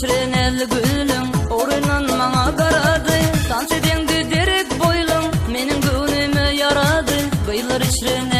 Şirin el gülüm Orunun bana karadı. Dans eden giderek boylum Menin gönlüme yaradı. Bıylar şirin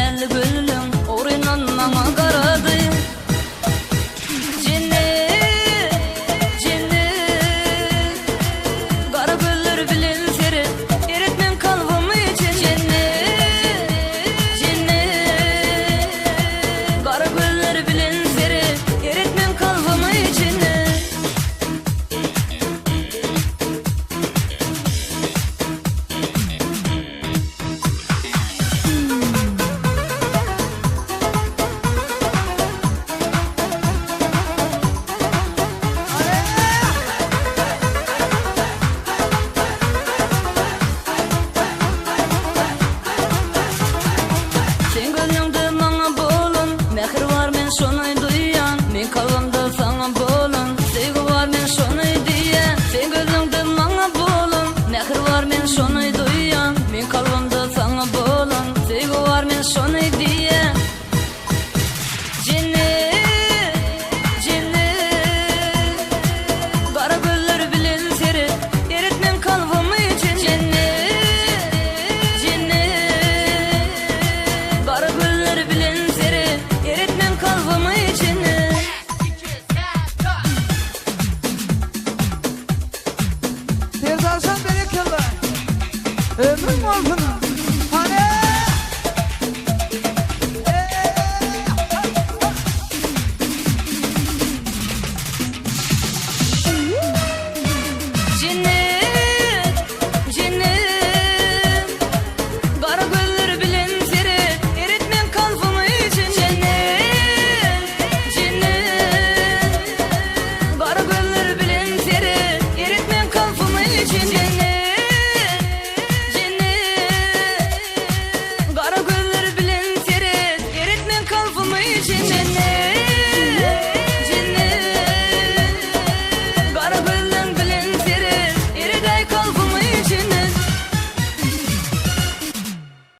sonay duyan Men kavamda sana bolun Sevgi var men sonay diye Sen gözündün bana bolun Nehr var men sonay duyan Men kavamda Ömrüm altına